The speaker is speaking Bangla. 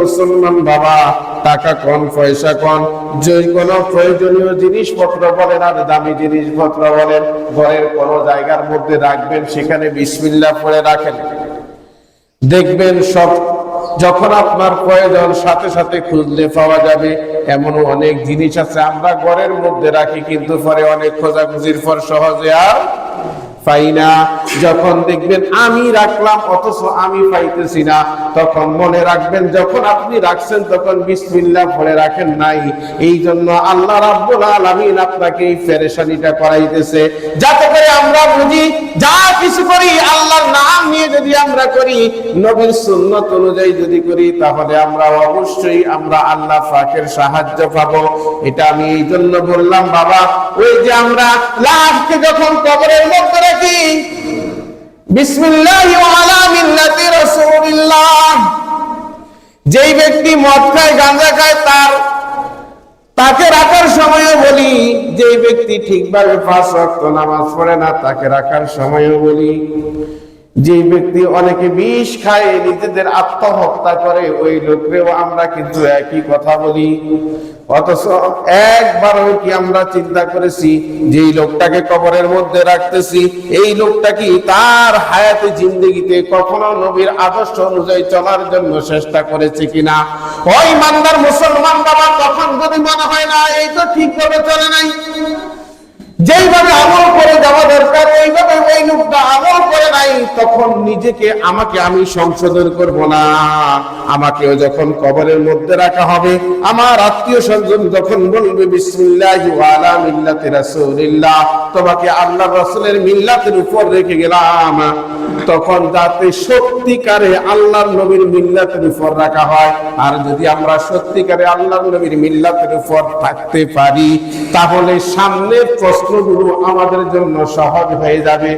মুসলমান বাবা, টাকা কন, পয়সা কন যে কোনো প্রয়োজনীয় জিনিসপত্র বলেন আর দামি জিনিসপত্র বলেন, ঘরের কোন জায়গার মধ্যে রাখবেন, সেখানে বিসমিল্লা পড়ে রাখেন। দেখবেন সব, যখন আপনার প্রয়োজন, সাথে সাথে খুঁজলে পাওয়া যাবে, এমন অনেক জিনিস আছে, আমরা ঘরের মধ্যে রাখি, কিন্তু পরে অনেক খোঁজাখুঁজির পর সহজে আর পাই না। যখন দেখবেন আমি রাখলাম, অথচ আমি পাইতেছি না, তখন মনে রাখবেন, যখন আপনি রাখছেন, তখন বিসমিল্লাহ পড়ে রাখেন নাই। এই জন্য আল্লাহ রাব্বুল আলামিন আপনাকে এই পেরেশানিটা করাইতেছে। যাতে করে আমরা বুঝি, যা কিছু করি, আল্লাহর নাম নিয়ে যদি আমরা করি, নবীর সুন্নত অনুযায়ী যদি করি, তাহলে আমরা অবশ্যই আমরা আল্লাহ পাকের সাহায্য পাবো। এটা আমি এই জন্য বললাম, বাবা, ওই যে আমরা লাশকে যখন কবরের মধ্যে রাখি বিসমিল্লাহ আলা মিল্লাতি রাসূলিল্লাহ যেই ব্যক্তি মদ খায়, গাঁজা খায়, তার, তাকে রাখার সময়ও বলি, যেই ব্যক্তি ঠিকভাবে পাঁচ রক্ত নামাজ পড়ে না, তাকে রাখার সময়ও বলি। যে ব্যক্তি অনেকে বিষ খায়, নিজেদের আত্মহত্যা করে, ওই লোকরেও আমরা কিন্তু একই কথা বলি। অথচ একবারও কি আমরা চিন্তা করেছি যে লোকটাকে কবরের মধ্যে রাখতেছি, এই লোকটা কি তার হায়াতে জিন্দগিতে কখনো নবীর আদর্শ অনুযায়ী চলার জন্য চেষ্টা করেছে কিনা? ওই মান্দার মুসলমান বাবা তখন যদি মনে হয়, না, এই তো ঠিকভাবে চলে নাই। যেইভাবে আমল করে যাওয়া দরকার, এইভাবে ওই লোকটা আমল করে নাই, তখন নিজেকে, আমাকে আমি সংশোধন করব না। আমাকেও যখন কবরের মধ্যে রাখা হবে, আমার আত্মীয় স্বজন যখন বলবে, বিসমিল্লাহি ওয়া আলা মিল্লাতি রাসূলিল্লাহ তোমাকে আল্লাহর রাসূলের মিল্লাতের উপর রেখে গেলাম। তখন যাতে সত্যিকারে আল্লাহর নবীর মিল্লাতের উপর রাখা হয়। আর যদি আমরা সত্যিকারে আল্লাহর নবীর মিল্লাতের উপর থাকতে পারি, তাহলে সামনের প্রশ্নগুলো আমাদের জন্য সহজ হয়ে যাবে।